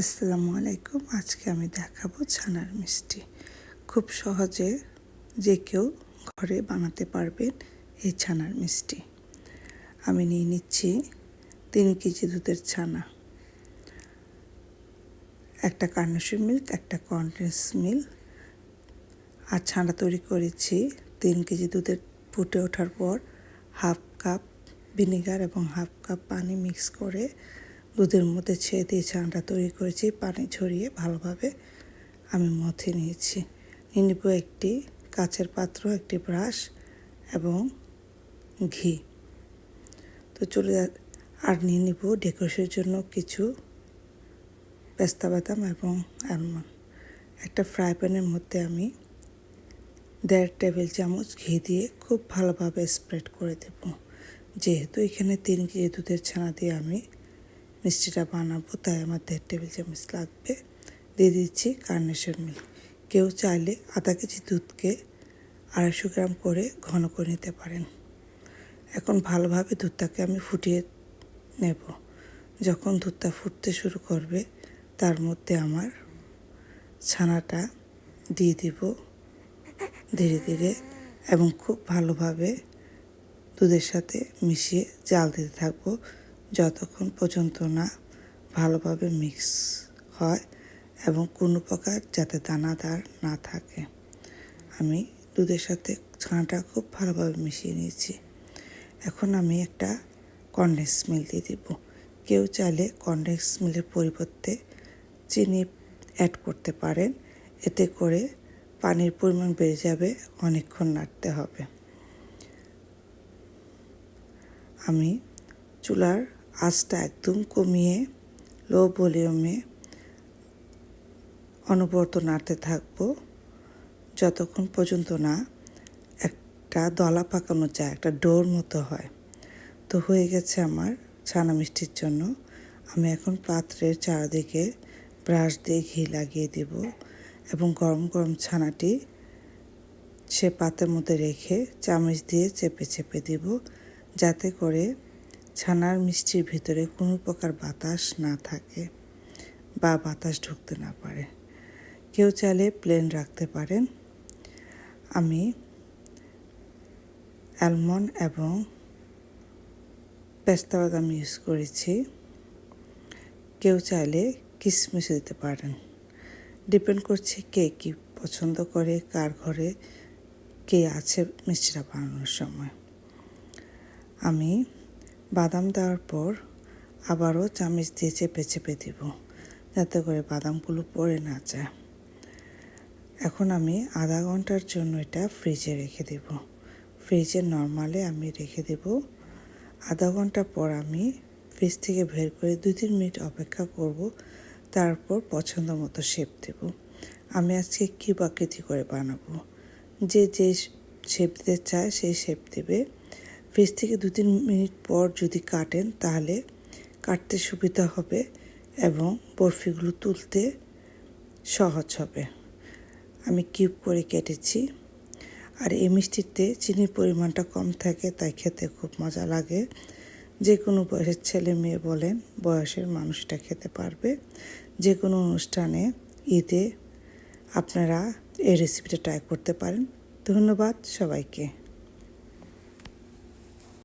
আসসালামু আলাইকুম। আজকে আমি দেখাবো ছানার মিষ্টি। খুব সহজে যে কেউ ঘরে বানাতে পারবেন এই ছানার মিষ্টি। আমি নিয়ে নিচ্ছি তিন কেজি দুধের ছানা। একটা কার্নেশন মিল্ক, একটা কনডেন্স মিল্ক। আর ছানা তৈরি করেছি তিন কেজি দুধের। ফুটে ওঠার পর হাফ কাপ ভিনেগার এবং হাফ কাপ পানি মিক্স করে দুধের মধ্যে ছেড়ে দিয়ে ছানাটা তৈরি করেছি, পানি ঝরিয়ে ভালোভাবে আমি মথে নিয়েছি। নিয়ে নেব একটি কাচের পাত্র, একটি ব্রাশ এবং ঘি। তো চলে যা, আর নিয়ে নিব ডেকোরেশনের জন্য কিছু পেস্তা বাদাম এবং অ্যালমন্ড। একটা ফ্রাই প্যানের মধ্যে আমি দেড় টেবিল চামচ ঘি দিয়ে খুব ভালোভাবে স্প্রেড করে দেব। যেহেতু এখানে তিন কেজি দুধের ছানা দিয়ে আমি মিষ্টিটা বানাবো, তাই আমার দেড় টেবিল চামচ লাগবে। দিয়ে দিচ্ছি কার্নেশন মিল্ক। কেউ চাইলে আধা কেজি দুধকে আড়াইশো গ্রাম করে ঘন করে নিতে পারেন। এখন ভালোভাবে দুধটাকে আমি ফুটিয়ে নেব। যখন দুধটা ফুটতে শুরু করবে, তার মধ্যে আমার ছানাটা দিয়ে দিব ধীরে ধীরে এবং খুব ভালোভাবে দুধের সাথে মিশিয়ে জাল দিতে থাকব। যতক্ষণ পর্যন্ত না ভালোভাবে মিক্স হয় এবং কোনো প্রকার যাতে দানাদার না থাকে। আমি দুধের সাথে ছানাটা খুব ভালোভাবে মিশিয়ে নিয়েছি। এখন আমি একটা কনডেন্স মিল দিয়ে দিব। কেউ চাইলে কনডেন্স মিলের পরিবর্তে চিনি অ্যাড করতে পারেন। এতে করে পানির পরিমাণ বেড়ে যাবে, অনেকক্ষণ নাড়তে হবে। আমি চুলার আঁচটা একদম কমিয়ে লো ভলিউমে অনবরত নাড়তে থাকব। যতক্ষণ পর্যন্ত না একটা দলা পাকানো যায়, একটা ডোর মতো হয়। তো হয়ে গেছে আমার ছানা মিষ্টির জন্য। আমি এখন পাত্রের চারদিকে ব্রাশ দিয়ে ঘি লাগিয়ে দিব এবং গরম গরম ছানাটি সে পাতের মধ্যে রেখে চামচ দিয়ে চেপে চেপে দিব, যাতে করে ছানার মিষ্টির ভিতরে কোনো প্রকার বাতাস না থাকে বা বাতাস ঢুকতে না পারে। কেউ চাইলে প্লেন রাখতে পারেন। আমি অ্যালমন্ড এবং পেস্তা বাদাম ইউজ করেছি। কেউ চাইলে কিশমিশ দিতে পারেন। ডিপেন্ড করছে কে কী পছন্দ করে, কার ঘরে কে আছে মিষ্টিটা বানানোর সময়। আমি বাদাম দেওয়ার পর আবারও চামচ দিয়ে চেপে চেপে দিব, যাতে করে বাদামগুলো পড়ে না যায়। এখন আমি আধা ঘণ্টার জন্য এটা ফ্রিজে রেখে দেব। ফ্রিজে নর্মালে আমি রেখে দেব। আধা ঘণ্টা পর আমি ফ্রিজ থেকে বের করে দু তিন মিনিট অপেক্ষা করব, তারপর পছন্দ মতো শেপ দেব। আমি আজকে কী আকৃতি করে বানাবো? যে যে শেপ দিতে চায় সেই শেপ দেবে। ফ্রিজ থেকে দু তিন মিনিট পর যদি কাটেন, তাহলে কাটতে সুবিধা হবে এবং বরফিগুলো তুলতে সহজ হবে। আমি কিউব করে কেটেছি। আর এই মিষ্টিতে চিনির পরিমাণটা কম থাকে, তাই খেতে খুব মজা লাগে। যে কোনো বয়সের ছেলে মেয়ে বলেন, বয়সের মানুষটা খেতে পারবে। যে কোনো অনুষ্ঠানে, ঈদে আপনারা এই রেসিপিটা ট্রাই করতে পারেন। ধন্যবাদ সবাইকে।